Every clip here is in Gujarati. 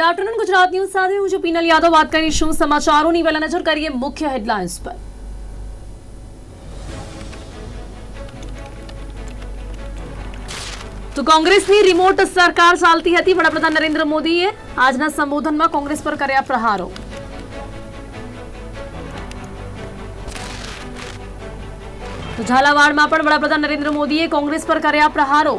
ગુડ આફ્ટરનૂન, ગુજરાત ન્યૂઝ સાથે હું છું પીનલ યાદવ. વાત કરીશું સમાચારોની? પહેલા નજર કરીએ મુખ્ય હેડલાઇન્સ પર. તો કોંગ્રેસની રિમોટ સરકાર ચાલતી હતી. વડાપ્રધાન નરેન્દ્ર મોદીએ આજના સંબોધનમાં કોંગ્રેસ પર કર્યા પ્રહારો. ઝાલાવાડમાં પણ વડાપ્રધાન નરેન્દ્ર મોદીએ કોંગ્રેસ પર કર્યા પ્રહારો.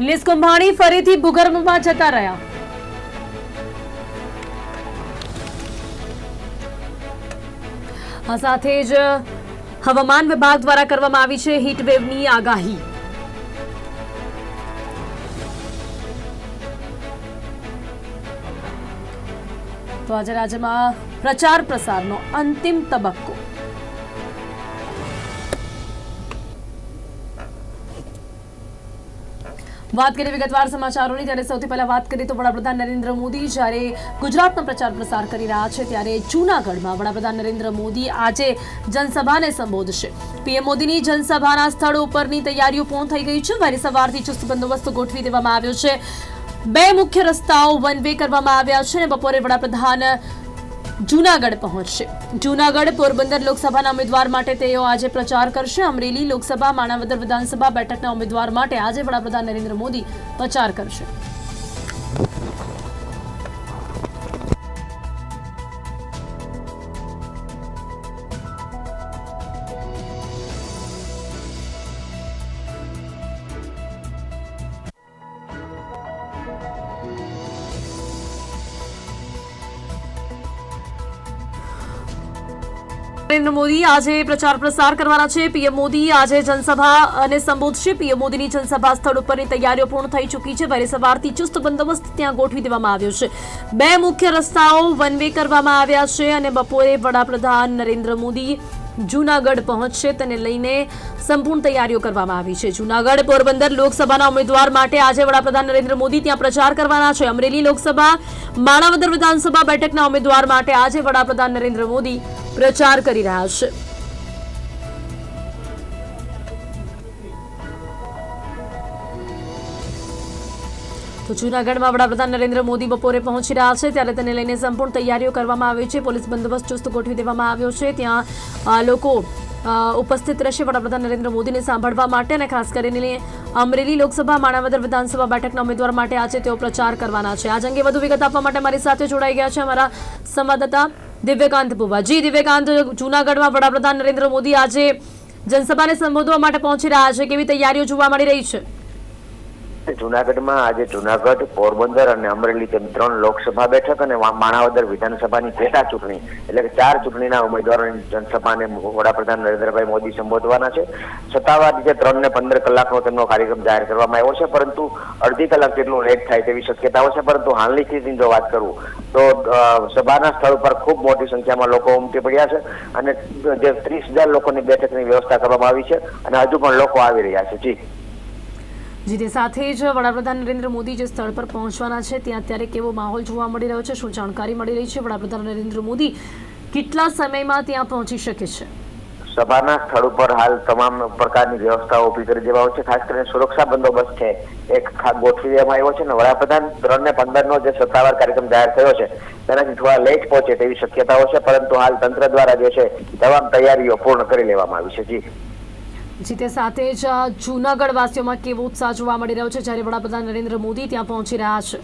નિલેશ કુંભાણી ફરીથી ભૂગર્ભમાં જતા રહ્યા. સાથે જ હવામાન વિભાગ દ્વારા કરવામાં આવી છે હીટવેવની આગાહી. તો આજે રાજ્યમાં પ્રચાર પ્રસારનો અંતિમ તબક્કો. વાત કરીએ વિગતવાર સમાચારોની, ત્યારે સૌથી પહેલા વાત કરીએ તો વડાપ્રધાન નરેન્દ્ર મોદી જ્યારે ગુજરાતનો પ્રચાર પ્રસાર કરી રહ્યા છે, ત્યારે જૂનાગઢમાં વડાપ્રધાન નરેન્દ્ર મોદી આજે જનસભાને સંબોધશે. પીએમ મોદીની જનસભાના સ્થળ ઉપરની તૈયારીઓ પૂર્ણ થઈ ગઈ છે. વહેલી સવારથી ચુસ્ત બંદોબસ્ત ગોઠવી દેવામાં આવ્યો છે. બે મુખ્ય રસ્તાઓ વન વે કરવામાં આવ્યા છે અને બપોરે વડાપ્રધાન જૂનાગઢ પહોંચશે. જૂનાગઢ પોરબંદર લોકસભાના ઉમેદવાર માટે તેઓ આજે પ્રચાર કરશે. અમરેલી લોકસભા, માણાવદર વિધાનસભા બેઠકના ઉમેદવાર માટે આજે વડાપ્રધાન નરેન્દ્ર મોદી પ્રચાર કરશે. નરેન્દ્ર મોદી આજે પ્રચાર પ્રસાર કરવાના છે. પીએમ મોદી આજે જનસભા અને સંબોધશે. પીએમ મોદીની જનસભા સ્થળ ઉપરની તૈયારીઓ પૂર્ણ થઈ ચૂકી છે. વહેલી સવારથી ચુસ્ત બંદોબસ્ત ત્યાં ગોઠવી દેવામાં આવ્યો છે. બે મુખ્ય રસ્તાઓ વન વે કરવામાં આવ્યા છે અને બપોરે વડાપ્રધાન નરેન્દ્ર મોદી જૂનાગઢ પહોંચશે. તેને લઈને સંપૂર્ણ તૈયારીઓ કરવામાં આવી છે. જૂનાગઢ, પોરબંદર લોકસભાના ઉમેદવાર માટે આજે વડાપ્રધાન નરેન્દ્ર મોદી ત્યાં પ્રચાર કરવાના છે. અમરેલી લોકસભા, માણાવદર વિધાનસભા બેઠકના ઉમેદવાર માટે આજે વડાપ્રધાન નરેન્દ્ર મોદી પ્રચાર કરી રહ્યા છે. તો જૂનાગઢમાં વડાપ્રધાન નરેન્દ્ર મોદી બપોરે પહોંચી રહ્યા છે, ત્યારે તેને લઈને સંપૂર્ણ તૈયારીઓ કરવામાં આવી છે. પોલીસ બંદોબસ્ત ચુસ્ત ગોઠવી દેવામાં આવ્યો છે. ત્યાં લોકો ઉપસ્થિત રહેશે વડાપ્રધાન નરેન્દ્ર મોદીને સાંભળવા માટે અને ખાસ કરીને અમરેલી લોકસભા, માણાવદર વિધાનસભા બેઠકના ઉમેદવાર માટે આજે તેઓ પ્રચાર કરવાના છે. આજ અંગે વધુ વિગત આપવા માટે મારી સાથે જોડાઈ ગયા છે અમારા સંવાદદાતા દિવ્યકાંત બુવા જી, દિવ્યકાંત, જૂનાગઢમાં વડાપ્રધાન નરેન્દ્ર મોદી આજે જનસભાને સંબોધવા માટે પહોંચી રહ્યા છે. કેવી તૈયારીઓ જોવા મળી રહી છે? જુનાગઢમાં આજે જુનાગઢ, પોરબંદર અને અમરેલી તેમ ત્રણ લોકસભા બેઠક અને માણાવદર વિધાનસભાની પેટા ચૂંટણી, એટલે કે ચાર ચૂંટણીના ઉમેદવારોની જનસભાને વડાપ્રધાન નરેન્દ્રભાઈ મોદી સંબોધવાના છે. સત્તાવાર રીતે ત્રણ ને પંદર કલાકનો તેમનો કાર્યક્રમ જાહેર કરવામાં આવ્યો છે, પરંતુ અડધી કલાક જેટલું લેટ થાય તેવી શક્યતાઓ છે, પરંતુ હાલની સ્થિતિની જો વાત કરું, તો સભાના સ્થળ પર ખૂબ મોટી સંખ્યામાં લોકો ઉમટી પડ્યા છે અને જે ત્રીસ હજાર લોકોની બેઠકની વ્યવસ્થા કરવામાં આવી છે અને હજુ પણ લોકો આવી રહ્યા છે. જી. જી સાથે જ વડાપ્રધાન નરેન્દ્ર મોદી જે સ્થળ પર પહોંચવાના છે, ત્યાં અત્યારે કેવો માહોલ જોવા મળી રહ્યો છે, શું જાણકારી મળી રહી છે? વડાપ્રધાન નરેન્દ્ર મોદી કેટલા સમયમાં ત્યાં પહોંચી શકે છે? સભાના સ્થળ ઉપર હાલ તમામ પ્રકારની વ્યવસ્થાઓ ઊભી કરી દેવામાં છે, ખાસ કરીને સુરક્ષા બંદોબસ્ત છે, એક ગોઠવી દેવામાં આવ્યો છે અને વડાપ્રધાન ત્રણ ને પંદર નો જે સત્તાવાર કાર્યક્રમ જાહેર થયો છે, તેનાથી થોડા લેટ પહોંચે તેવી શક્યતાઓ છે, પરંતુ હાલ તંત્ર દ્વારા જે છે, તમામ તૈયારીઓ પૂર્ણ કરી લેવામાં આવી છે. જી. જી તે સાથે જ અ, જૂનાગઢ વાસીઓમાં કેવો ઉત્સાહ જોવા મળી રહ્યો છે? જ્યારે વડાપ્રધાન નરેન્દ્ર મોદી ત્યાં પહોંચી રહ્યા છે.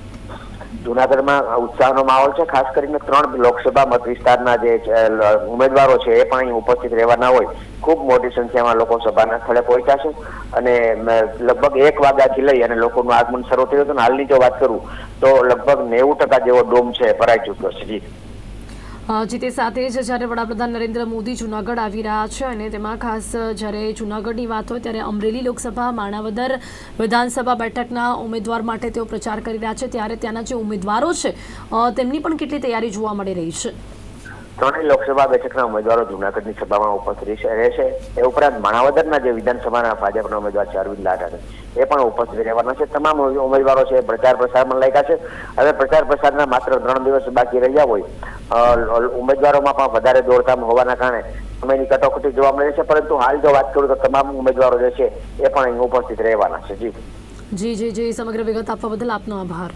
જુનાગઢમાં ઉત્સાહનો માહોલ છે ખાસ કરીને ત્રણ લોકસભા મત વિસ્તારના જે ઉમેદવારો છે એ પણ અહીં ઉપસ્થિત રહેવાના હોય. ખૂબ મોટી સંખ્યામાં લોકો સભાના સ્થળે પહોંચ્યા છે અને લગભગ એક વાગ્યાથી લઈ અને લોકોનું આગમન શરૂ થયું હતું. હાલની જો વાત કરું તો લગભગ નેવું ટકા જેવો ડોમ છે ભરાઈ ચૂક્યો છે. જી. જી તે સાથે જ જ્યારે વડાપ્રધાન નરેન્દ્ર મોદી જૂનાગઢ આવી રહ્યા છે અને તેમાં ખાસ જ્યારે જૂનાગઢની વાત હોય ત્યારે અમરેલી લોકસભા, માણાવદર વિધાનસભા બેઠકના ઉમેદવાર માટે તેઓ પ્રચાર કરી રહ્યા છે. ત્યારે ત્યાંના જે ઉમેદવારો છે તેમની પણ કેટલી તૈયારી જોવા મળી રહી છે? ત્રણેય લોકસભા બેઠકના ઉમેદવારો જુનાગઢની સભામાં ઉપસ્થિત રહેશે- એ ઉપરાંત માણાવદરના જે વિધાનસભાના ભાજપના ઉમેદવાર છે અરવિંદ લાઠાણી, એ પણ ઉપસ્થિત રહેવાના છે. તમામ ઉમેદવારો છે, પ્રચાર પ્રસારમાં લાગ્યા છે. હવે પ્રચાર પ્રસારના માત્ર ત્રણ દિવસ બાકી રહ્યા હોય ઉમેદવારોમાં પણ વધારે દોડધામ હોવાના કારણે સમયની કટોકટી જોવા મળે છે. પરંતુ હાલ જો વાત કરું તો તમામ ઉમેદવારો જે છે, એ પણ અહીં ઉપસ્થિત રહેવાના છે. જી. જી જી જી. સમગ્ર વિગત આપવા બદલ આપનો આભાર.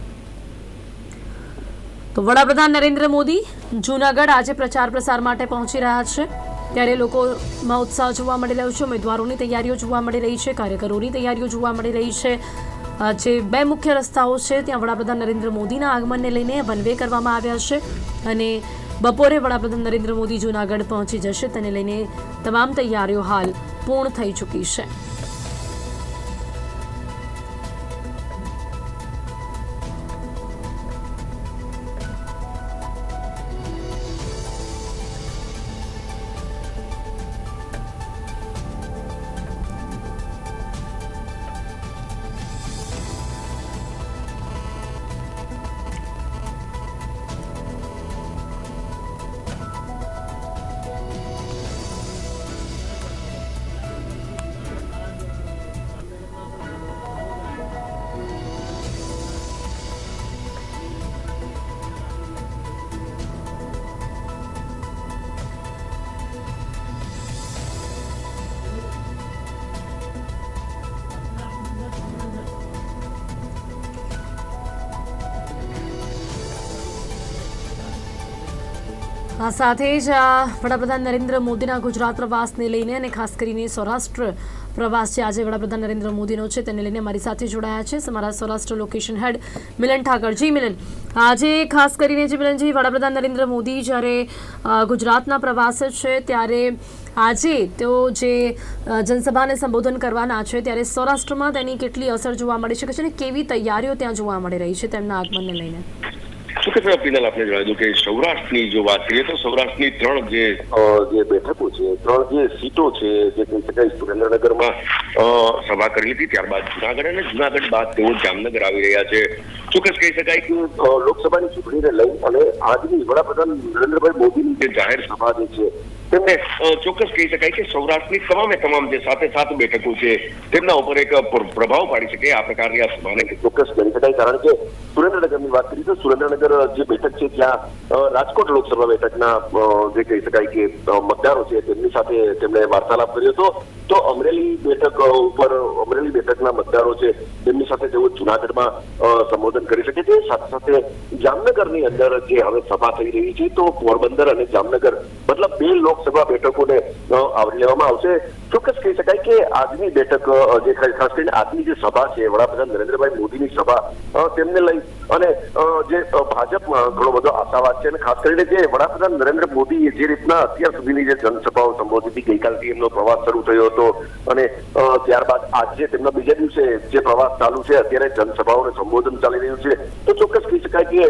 તો વડાપ્રધાન નરેન્દ્ર મોદી જૂનાગઢ આજે પ્રચાર પ્રસાર માટે પહોંચી રહ્યા છે. ત્યારે લોકોમાં ઉત્સાહ જોવા મળી રહ્યો છે. ઉમેદવારોની તૈયારીઓ જોવા મળી રહી છે. કાર્યકરોની તૈયારીઓ જોવા મળી રહી છે. જે બે મુખ્ય રસ્તાઓ છે, ત્યાં વડાપ્રધાન નરેન્દ્ર મોદીના આગમનને લઈને વનવે કરવામાં આવ્યા છે અને બપોરે વડાપ્રધાન નરેન્દ્ર મોદી જૂનાગઢ પહોંચી જશે. તેને લઈને તમામ તૈયારીઓ હાલ પૂર્ણ થઈ ચૂકી છે. આ સાથે જ આ વડાપ્રધાન નરેન્દ્ર મોદીના ગુજરાત પ્રવાસને લઈને અને ખાસ કરીને સૌરાષ્ટ્ર પ્રવાસ છે આજે વડાપ્રધાન નરેન્દ્ર મોદીનો છે તેને લઈને મારી સાથે જોડાયા છે અમારા સૌરાષ્ટ્ર લોકેશન હેડ મિલન ઠાકર. જી, મિલન. આજે ખાસ કરીને જે મિલનજી વડાપ્રધાન નરેન્દ્ર મોદી જ્યારે ગુજરાતના પ્રવાસે છે ત્યારે આજે તેઓ જે જનસભાને સંબોધન કરવાના છે ત્યારે સૌરાષ્ટ્રમાં તેની કેટલી અસર જોવા મળી શકે છે અને કેવી તૈયારીઓ ત્યાં જોવા મળી રહી છે તેમના આગમનને લઈને? સુખદ પિનલ આપણે જણાવી દઉં કે સૌરાષ્ટ્રની જો વાત કરીએ તો સૌરાષ્ટ્રની ત્રણ જે જે બેઠકો છે, ત્રણ જે સીટો છે, જે કહી શકાય સુરેન્દ્રનગરમાં સભા કરી હતી, ત્યારબાદ જુનાગઢ અને જુનાગઢ બાદ તેઓ જામનગર આવી રહ્યા છે. ચોક્કસ કહી શકાય કે લોકસભાની ચૂંટણીને લઈ અને આજની વડાપ્રધાન નરેન્દ્રભાઈ મોદીની જે જાહેર સભા જે છે તેમને ચોક્કસ કહી શકાય કે સૌરાષ્ટ્રની તમામે તમામ જે સાથે સાત બેઠકો છે, તેમના ઉપર એક પ્રભાવ પાડી શકે આ પ્રકારની આ સભાને. ચોક્કસ કરી શકાય, કારણ કે સુરેન્દ્રનગરની વાત કરીએ તો સુરેન્દ્રનગર જે બેઠક છે, ત્યાં રાજકોટ લોકસભા બેઠકના જે કહી શકાય કે મતદારો છે, તેમની સાથે તેમણે વાર્તાલાપ કર્યો હતો. તો અમરેલી બેઠક ઉપર અમરેલી બેઠકના મતદારો છે, તેમની સાથે તેઓ જુનાગઢમાં સંબોધન કરી શકે છે. સાથે સાથે જામનગરની અંદર જે હવે સભા થઈ રહી છે, તો પોરબંદર અને જામનગર, મતલબ બે લોકસભા બેઠકોને આવરી લેવામાં આવશે. ચોક્કસ કહી શકાય કે આજની બેઠક જે ખાસ કરીને આજની જે સભા છે, વડાપ્રધાન નરેન્દ્રભાઈ મોદીની સભા તેમને લઈ અને જે ભાજપ ઘણો બધો આશાવાદ છે અને ખાસ કરીને જે વડાપ્રધાન નરેન્દ્ર મોદી જે રીતના અત્યાર સુધીની જે જનસભાઓ સંબોધી હતી ગઈકાલથી એમનો પ્રવાસ શરૂ થયો હતો અને ત્યારબાદ આજે તેમના બીજા દિવસે જે પ્રવાસ ચાલુ છે, અત્યારે જનસભાઓને સંબોધન ચાલી રહ્યું છે. તો ચોક્કસ કહી શકાય કે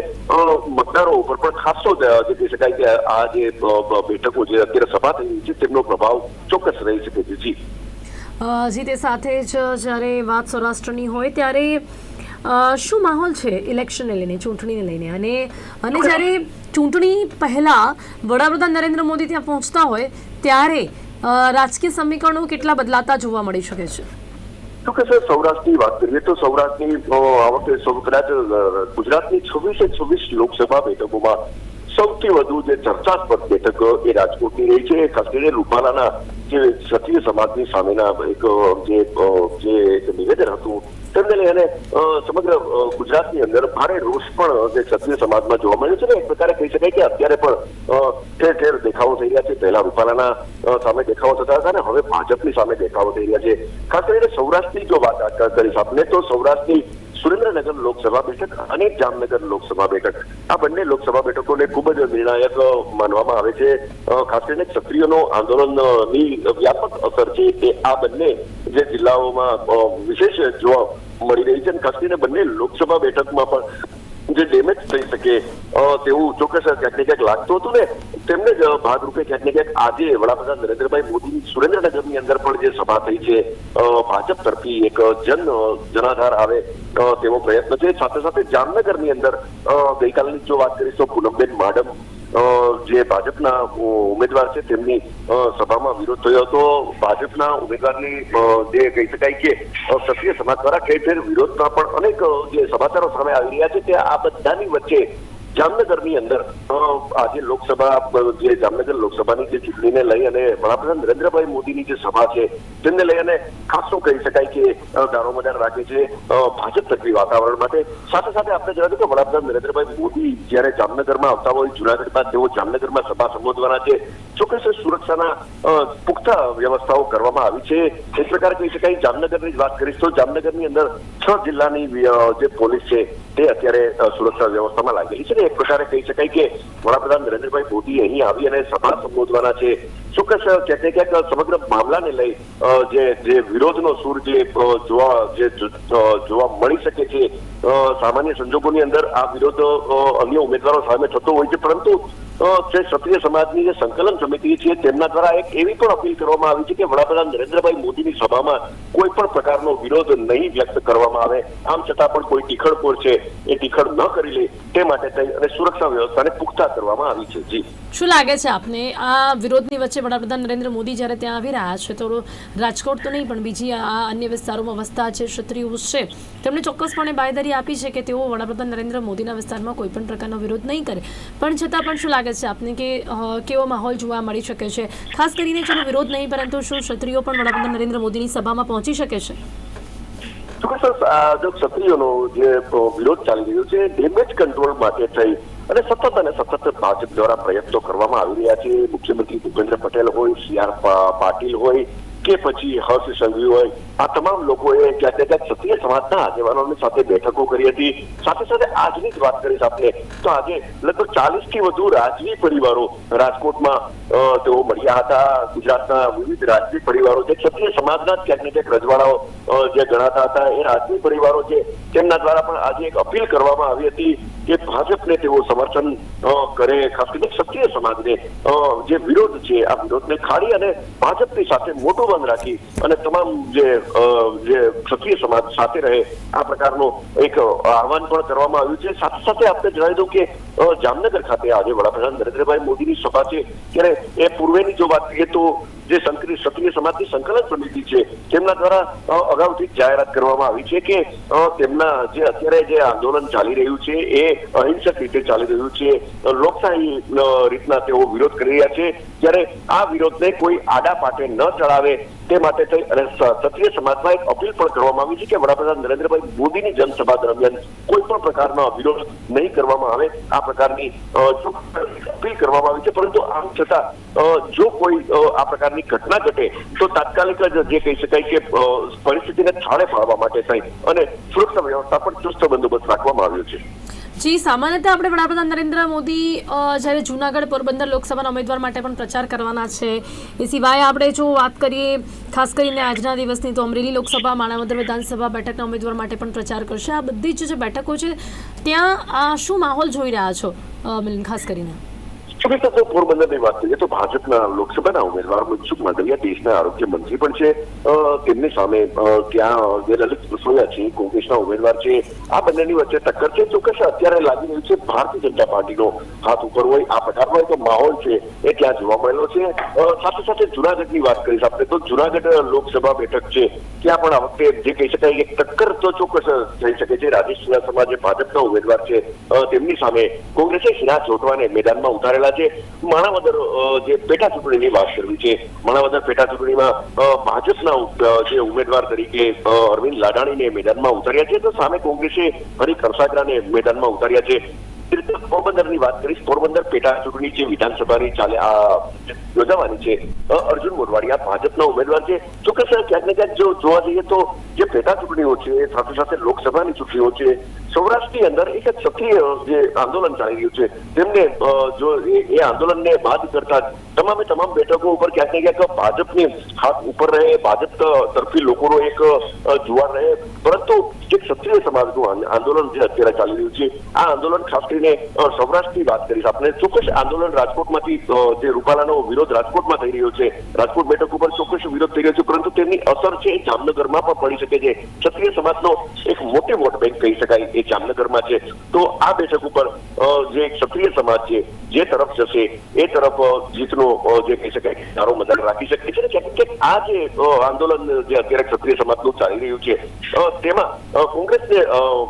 મતદારો ઉપર પણ ખાસો જે કહી શકાય કે આ જે બેઠકો જે અત્યારે સભા થઈ રહી છે, તેમનો પ્રભાવ ચોક્કસ રહી શકે જી. જી તે સાથે જ જ્યારે વાત સૌરાષ્ટ્રની હોય ત્યારે શું માહોલ છે ઇલેક્શનને લઈને ચૂંટણીને લઈને? અને અને જ્યારે ચૂંટણી પહેલા વડાપ્રધાન નરેન્દ્ર મોદી ત્યાં પહોંચતા હોય ત્યારે રાજકીય સમીકરણો કેટલા બદલાતા જોવા મળી શકે છે? તો કે સર સૌરાષ્ટ્રની વાત કરીએ તો સૌરાષ્ટ્રની આ વખતે કદાચ ગુજરાતની છવ્વીસે છવ્વીસ લોકસભા બેઠકોમાં સૌથી વધુ જે ચર્ચાસ્પદ બેઠક એ રાજકોટની રહી છે. કરીને રૂપાલાના જે ક્ષત્રિય સમાજની સામેના એક જે જે નિવેદન હતું તેમને અને સમગ્ર ગુજરાતની અંદર ભારે રોષ પણ જે ક્ષત્રિય સમાજમાં જોવા મળ્યો છે ને, એક પ્રકારે કહી શકાય કે અત્યારે પણ ઠેર ઠેર દેખાવો થઈ રહ્યા છે. પહેલા રૂપાલાના સામે દેખાવો થતા હતા અને હવે ભાજપની સામે દેખાવો થઈ રહ્યા છે. ખાસ કરીને સૌરાષ્ટ્રની જો વાત કરીશ આપણે તો સૌરાષ્ટ્રની સુરેન્દ્રનગર લોકસભા બેઠક અને જામનગર લોકસભા બેઠક, આ બંને લોકસભા બેઠકોને ખૂબ જ નિર્ણાયક માનવામાં આવે છે. ખાસ કરીને ક્ષત્રિયોનો આંદોલનની વ્યાપક અસર છે તે આ બંને જે જિલ્લાઓમાં વિશેષ જોવા મળી રહી છે અને ખાસ કરીને બંને લોકસભા બેઠકમાં પણ જે ડેમેજ થઈ શકે તેવું ચોક્કસ ક્યાંક ને ક્યાંક લાગતું હતું ને તેમને જ ભાગરૂપે ક્યાંક ને ક્યાંક આજે વડાપ્રધાન નરેન્દ્રભાઈ મોદી સુરેન્દ્રનગરની અંદર પણ જે સભા થઈ છે ભાજપ તરફી એક જન જનાધાર આવે તેવો પ્રયત્ન છે. સાથે સાથે જામનગરની અંદર ગઈકાલની જો વાત કરીશ તો પૂનમબેન માડમ જે ભાજપના ઉમેદવાર છે, તેમની સભામાં વિરોધ થયો હતો. ભાજપના ઉમેદવારની જે કહી શકાય કે ક્ષત્રિય સમાજ દ્વારા ઠેર ઠેર વિરોધના પણ અનેક જે સમાચારો સામે આવી રહ્યા છે, તે આ બધાની વચ્ચે જામનગરની અંદર આજે લોકસભા જે જામનગર લોકસભાની જે ચૂંટણીને લઈ અને વડાપ્રધાન નરેન્દ્રભાઈ મોદીની જે સભા છે, તેમને લઈ અને ખાસો કહી શકાય કે દારોમદાર રાખે છે ભાજપ તરફી વાતાવરણ માટે. સાથે સાથે આપણે જણાવ્યું કે વડાપ્રધાન નરેન્દ્રભાઈ મોદી જ્યારે જામનગરમાં આવતા હોય જુનાગઢ બાદ તેઓ જામનગરમાં સભા સંબોધવાના છે. ચોક્કસ સુરક્ષાના પુખ્તા વ્યવસ્થાઓ કરવામાં આવી છે. એક પ્રકારે કહી શકાય, જામનગરની જ વાત કરીશ તો જામનગરની અંદર છ જિલ્લાની જે પોલીસ છે તે અત્યારે સુરક્ષા વ્યવસ્થામાં લાગેલી છે ને એક પ્રકારે કહી શકાય કે વડાપ્રધાન નરેન્દ્રભાઈ મોદી અહીં આવી અને સભા સંબોધવાના છે. ચોક્કસ ક્યાંક ને ક્યાંક સમગ્ર મામલાને લઈ જે જે વિરોધનો સૂર જે જોવા જે જોવા મળી શકે છે સામાન્ય સંજોગોની અંદર આ વિરોધ અન્ય ઉમેદવારો સામે થતો હોય છે. પરંતુ જે ક્ષત્રિય સમાજની જે સંકલન સમિતિ છે, તેમના દ્વારા એક એવી પણ અપીલ કરવામાં આવી છે કે વડાપ્રધાન નરેન્દ્રભાઈ મોદીની સભામાં કોઈ પણ પ્રકારનો વિરોધ નહીં વ્યક્ત કરવામાં આવે. આમ છતાં પણ કોઈ ટીખળખોર છે, એ ટીખળ ન કરી લે, તે માટે અને સુરક્ષા વ્યવસ્થાને પુખ્તા કરવામાં આવી છે. જી. શું લાગે છે આપને? આ વિરોધની વચ્ચે વડાપ્રધાન નરેન્દ્ર મોદી જ્યારે ત્યાં આવી રહ્યા છે, તો રાજકોટ તો નહીં, પણ બીજી આ અન્ય વિસ્તારોમાં વસતા છે ક્ષત્રિયો છે, તેમણે ચોક્કસપણે બાયદારી આપી છે કે તેઓ વડાપ્રધાન નરેન્દ્ર મોદીના વિસ્તારમાં કોઈ પણ પ્રકારનો વિરોધ નહીં કરે. પણ છતાં પણ શું લાગે છે આપને કે કેવો માહોલ જોવા મળી શકે છે? ખાસ કરીને ચલો વિરોધ નહીં, પરંતુ શું ક્ષત્રિયો પણ વડાપ્રધાન નરેન્દ્ર મોદીની સભામાં પહોંચી શકે છે? ક્ષત્રિયોનો જે વિરોધ ચાલી રહ્યો છે, ડેમેજ કંટ્રોલ માટે થઈ અને સતત અને સતત ભાજપ દ્વારા પ્રયત્નો કરવામાં આવી રહ્યા છે. મુખ્યમંત્રી ભૂપેન્દ્ર પટેલ હોય, સી આર પાટીલ હોય કે પછી હર્ષ સંઘવી હોય આ તમામ લોકોએ ક્યાંક ને ક્યાંક ક્ષત્રિય સમાજના આગેવાનોની સાથે બેઠકો કરી હતી. સાથે સાથે આજની જ વાત કરીશ આપણે, તો આજે લગભગ ચાલીસથી વધુ રાજવી પરિવારો રાજકોટમાં તેઓ મળ્યા હતા. ગુજરાતના વિવિધ રાજવી પરિવારો જે ક્ષત્રિય સમાજના જ ક્યાંક ને ક્યાંક રજવાડાઓ જે ગણાતા હતા. એ રાજવી પરિવારો છે તેમના દ્વારા પણ આજે એક અપીલ કરવામાં આવી હતી કે ભાજપને તેઓ સમર્થન કરે, ખાસ કરીને ક્ષત્રિય સમાજને જે વિરોધ છે, આ વિરોધને ખાડી અને ભાજપની સાથે મોટું બંધ રાખી અને તમામ જે જે ક્ષત્રિય સમાજ સાથે રહે આ પ્રકારનો એક આહવાન પણ કરવામાં આવ્યું છે. સાથે સાથે આપણે જણાવી દઉં કે જામનગર ખાતે આજે વડાપ્રધાન નરેન્દ્રભાઈ મોદીની સભા છે. ત્યારે એ પૂર્વેની જો વાત કરીએ તો જે ક્ષત્રિય સમાજની સંકલન સમિતિ છે, તેમના દ્વારા અગાઉથી જાહેરાત કરવામાં આવી છે કે તેમના જે અત્યારે જે આંદોલન ચાલી રહ્યું છે, એ અહિંસક રીતે ચાલી રહ્યું છે. લોકશાહી રીતના તેઓ વિરોધ કરી રહ્યા છે. ત્યારે આ વિરોધને કોઈ આડા પાટે ન ચડાવે તે માટે થઈ અને ક્ષત્રિય સમાજમાં એક અપીલ પણ કરવામાં આવી છે કે વડાપ્રધાન નરેન્દ્રભાઈ મોદીની જનસભા દરમિયાન કોઈ પણ પ્રકારનો વિરોધ નહીં કરવામાં આવે. આ પ્રકારની અપીલ કરવામાં આવી છે, પરંતુ આમ છતાં જો કોઈ આ પ્રકારની ઘટના ઘટે, તો તાત્કાલિક જ જે કહી શકાય કે પરિસ્થિતિને થાળે પાડવા માટે થઈ અને સુરક્ષા વ્યવસ્થા પણ ચુસ્ત બંદોબસ્ત રાખવામાં આવ્યો છે. જી, સામાન્યતઃ આપણે વડાપ્રધાન નરેન્દ્ર મોદી જ્યારે જૂનાગઢ પોરબંદર લોકસભાના ઉમેદવાર માટે પણ પ્રચાર કરવાના છે. એ સિવાય આપણે જો વાત કરીએ, ખાસ કરીને આજના દિવસની, તો અમરેલી લોકસભા, માણાવદર વિધાનસભા બેઠકના ઉમેદવાર માટે પણ પ્રચાર કરશે. આ બધી જ જે બેઠકો છે, ત્યાં આ શું માહોલ જોઈ રહ્યા છો મિલન ખાસ કરીને? ચોક્કસ તો પોરબંદરની વાત કરીએ તો ભાજપના લોકસભાના ઉમેદવાર મનસુખ માંડવિયા દેશના આરોગ્ય મંત્રી પણ છે. તેમની સામે ત્યાં જે લલિત કુશવાયા છે, કોંગ્રેસના ઉમેદવાર છે. આ બંનેની વચ્ચે ટક્કર છે. ચોક્કસ અત્યારે લાગી રહ્યું છે ભારતીય જનતા પાર્ટીનો હાથ ઉપર હોય, આ પ્રકારનો એક માહોલ છે એ ત્યાં જોવા મળેલો છે. સાથે સાથે જુનાગઢની વાત કરીશ આપણે તો જુનાગઢ લોકસભા બેઠક છે. ત્યાં પણ આ વખતે જે કહી શકાય કે ટક્કર તો ચોક્કસ થઈ શકે છે. રાજેશ ચુડાસમા જે ભાજપના ઉમેદવાર છે. તેમની સામે કોંગ્રેસે શિરા ચોટવાને મેદાનમાં ઉતારેલા છે માણાવદર જે પેટા ચૂંટણીની વાત કરવી છે, માણાવદર પેટા ચૂંટણીમાં ભાજપના જે ઉમેદવાર તરીકે અરવિંદ લાડાણીને મેદાનમાં ઉતાર્યા છે, તો સામે કોંગ્રેસે હરી ખરસાગરાને મેદાનમાં ઉતાર્યા છે. પોરબંદરની વાત કરીશ. પોરબંદર પેટા ચૂંટણી જે વિધાનસભાની ચાલે યોજાવાની છે અર્જુન મોરવાડિયા ભાજપના ઉમેદવાર છે. ચોક્કસ ક્યાંક ને ક્યાંક જો જોવા જઈએ તો જે પેટા ચૂંટણીઓ છે, સાથે સાથે લોકસભાની ચૂંટણીઓ છે, સૌરાષ્ટ્રની અંદર એક જ સક્રિય જે આંદોલન ચાલી રહ્યું છે, તેમને જો એ આંદોલનને બાદ કરતા તમામે તમામ બેઠકો ઉપર ક્યાંક ને ક્યાંક ભાજપની હાથ ઉપર રહે, ભાજપ તરફી લોકોનો એક જુવાર રહે. પરંતુ જે ક્ષત્રિય સમાજનું આંદોલન જે અત્યારે ચાલી રહ્યું છે, આ આંદોલન ખાસ કરીને સૌરાષ્ટ્રની વાત કરીશ. આપણે ચોક્કસ આંદોલન રાજકોટમાંથી જે રૂપાલાનો વિરોધ રાજકોટમાં થઈ રહ્યો છે, રાજકોટ બેઠક ઉપર ચોક્કસ વિરોધ થઈ રહ્યો છે, પરંતુ તેમની અસર છે જામનગરમાં પણ પડી શકે છે. ક્ષત્રિય સમાજનો એક મોટી વોટ બેંક કહી શકાય, એ જામનગરમાં છે. તો આ બેઠક ઉપર જે ક્ષત્રિય સમાજ છે, જે તરફ જશે, એ તરફ જીતનો જે કહી શકાય સારો મતદાર રાખી શકે છે. કેમ કે આ જે આંદોલન જે અત્યારે ક્ષત્રિય સમાજનું ચાલી રહ્યું છે તેમાં કોંગ્રેસને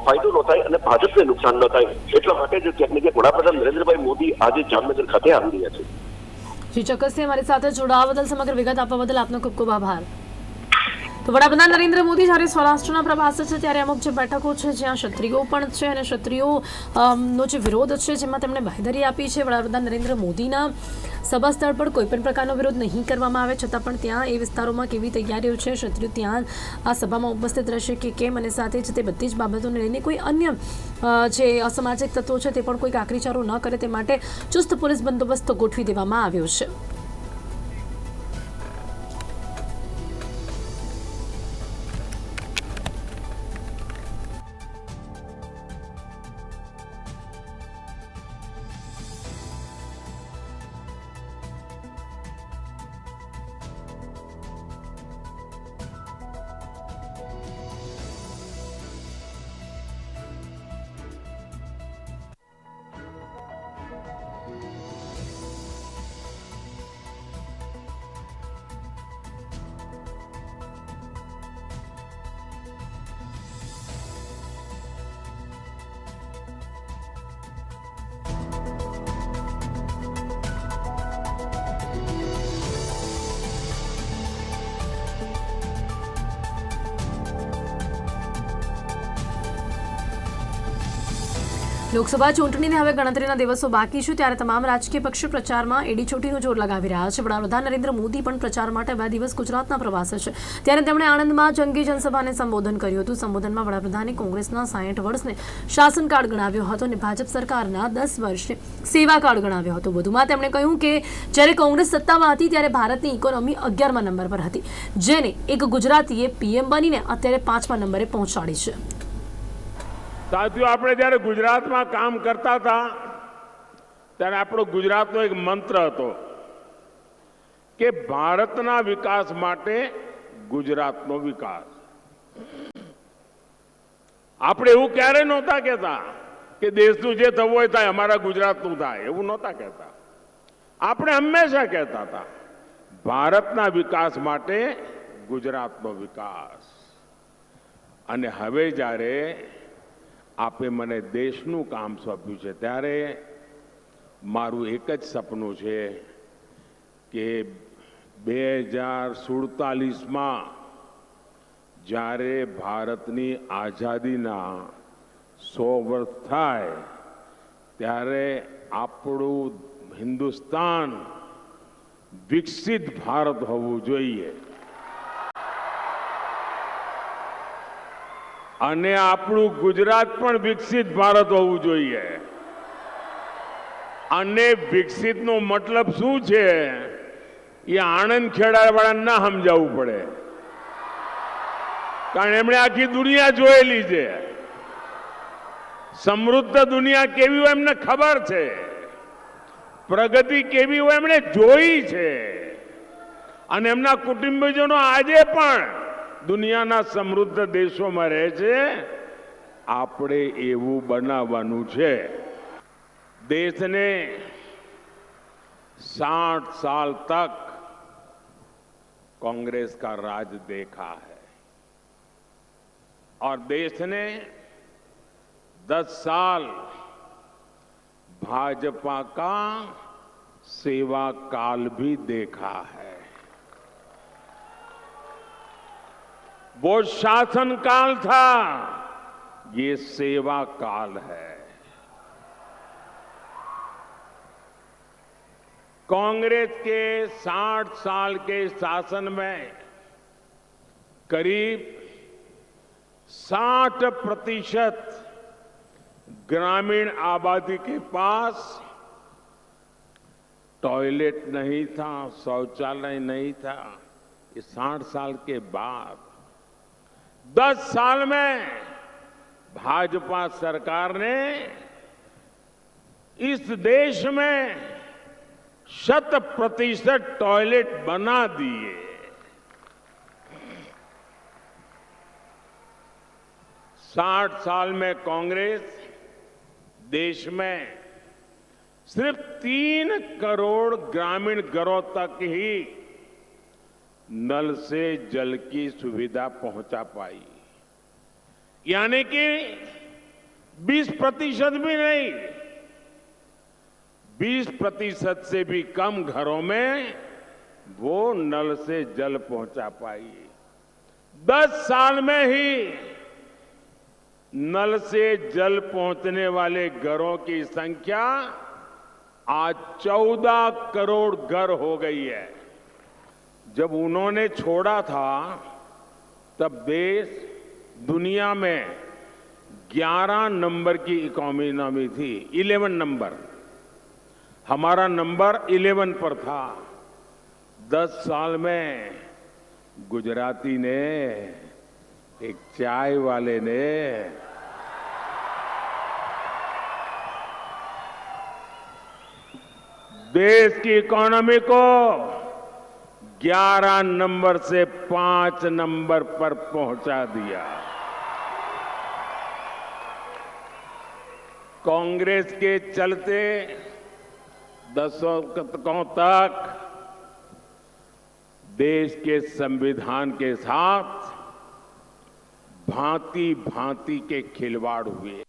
ફાયદો ન થાય અને ભાજપને નુકસાન ન થાય, એટલા માટે છે ક્યાંક ને ક્યાંક વડાપ્રધાન નરેન્દ્રભાઈ મોદી આજે જામનગર ખાતે આવી રહ્યા છે. શ્રી ચોક્કસથી અમારી સાથે જોડાવા બદલ સમગ્ર વિગત આપવા બદલ આપનો ખૂબ ખૂબ આભાર. તો વડાપ્રધાન નરેન્દ્ર મોદી જ્યારે સૌરાષ્ટ્રના પ્રવાસે છે, ત્યારે અમુક જે બેઠકો છે, જ્યાં ક્ષત્રિયો પણ છે અને ક્ષત્રિયો નો જે વિરોધ છે, જેમાં તેમણે બાહેધરી આપી છે, વડાપ્રધાન નરેન્દ્ર મોદીના સભા સ્થળ પર કોઈપણ પ્રકારનો વિરોધ નહીં કરવામાં આવે, છતાં પણ ત્યાં એ વિસ્તારોમાં કેવી તૈયારીઓ છે, ક્ષત્રિયો ત્યાં આ સભામાં ઉપસ્થિત રહેશે કે કેમ? અને સાથે જ તે બધી જ બાબતોને લઈને કોઈ અન્ય જે અસામાજિક તત્વો છે, તે પણ કોઈ કાકરીચારો ન કરે, તે માટે ચુસ્ત પોલીસ બંદોબસ્ત ગોઠવી દેવામાં આવ્યો છે. લોકસભા ચૂંટણીને હવે ગણતરીના દિવસો બાકી છે, ત્યારે તમામ રાજકીય પક્ષો પ્રચારમાં એડી ચોટીનું જોર લગાવી રહ્યા છે. વડાપ્રધાન નરેન્દ્ર મોદી પણ પ્રચાર માટે બે દિવસ ગુજરાતના પ્રવાસે છે. ત્યારે તેમણે આણંદમાં જંગી જનસભાને સંબોધન કર્યું હતું. સંબોધનમાં વડાપ્રધાને કોંગ્રેસના સાહીઠ વર્ષને શાસનકાળ ગણાવ્યો હતો અને ભાજપ સરકારના દસ વર્ષને સેવાકાળ ગણાવ્યો હતો. વધુમાં તેમણે કહ્યું કે, જ્યારે કોંગ્રેસ સત્તામાં હતી, ત્યારે ભારતની ઇકોનોમી અગિયારમા નંબર પર હતી, જેને એક ગુજરાતીએ પીએમ બનીને અત્યારે પાંચમા નંબરે પહોંચાડી છે. સાથીઓ આપણે જ્યારે ગુજરાતમાં કામ કરતા હતા, ત્યારે આપણો ગુજરાતનો એક મંત્ર હતો કે ભારતના વિકાસ માટે ગુજરાતનો વિકાસ. આપણે એવું ક્યારે નહોતા કહેતા કે દેશનું જે થવું હોય થાય, અમારા ગુજરાતનું થાય, એવું નહોતા કહેતા. આપણે હંમેશા કહેતા હતા, ભારતના વિકાસ માટે ગુજરાતનો વિકાસ. અને હવે જ્યારે આપે મને દેશનું કામ સોંપ્યું છે. ત્યારે મારું એક જ સપનું છે કે બે હજાર સુડતાલીસમાં જ્યારે ભારતની આઝાદીના સો વર્ષ થાય, ત્યારે આપણું હિન્દુસ્તાન વિકસિત ભારત હોવું જોઈએ. અને આપણું ગુજરાત પણ વિકસિત ભારત હોવું જોઈએ. અને વિકસિતનો મતલબ શું છે? એ આણંદ ખેડાવાળાને ના સમજાવવું પડે. કારણ એમણે આખી દુનિયા જોયેલી છે. સમૃદ્ધ દુનિયા કેવી હોય એમને ખબર છે. પ્રગતિ કેવી હોય એમણે જોઈ છે. અને એમના કુટુંબીજનો આજે પણ દુનિયાના સમૃદ્ધ દેશોમાં રહે છે આપણે એવું બનાવવાનું છે દેશને साठ साल तक कांग्रेस का राज देखा है और देश ने दस साल भाजपा का सेवा काल भी देखा है वो शासन काल था। ये सेवा काल है। कांग्रेस के 60 साल के शासन में करीब 60 प्रतिशत ग्रामीण आबादी के पास टॉयलेट नहीं था, शौचालय नहीं था। ये 60 साल के बाद 10 साल में भाजपा सरकार ने इस देश में शत प्रतिशत टॉयलेट बना दिए। साठ साल में कांग्रेस देश में सिर्फ़ तीन करोड़ ग्रामीण घरों तक ही नल से जल की सुविधा पहुँचा पाई। यानी कि 20 प्रतिशत भी नहीं 20 प्रतिशत से भी कम घरों में वो नल से जल पहुँचा पाई। 10 साल में ही नल से जल पहुँचने वाले घरों की संख्या आज 14 करोड़ घर हो गई है। जब उन्होंने छोड़ा था, तब देश दुनिया में 11 नंबर की इकोनॉमी थी 11 नंबर। हमारा नंबर 11 पर था। 10 साल में गुजराती ने, एक चाय वाले ने, देश की इकोनॉमी को 11 नंबर से 5 नंबर पर पहुंचा दिया कांग्रेस के चलते दशकों तक देश के संविधान के साथ भांति भांति के खिलवाड़ हुए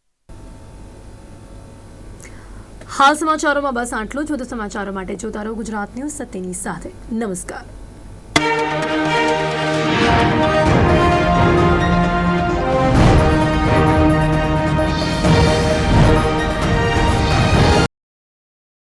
હાલ સમાચારોમાં બસ આટલું જ વધુ સમાચારો માટે જોતા રહો ગુજરાત ન્યૂઝ સત્યની સાથે નમસ્કાર Thank you.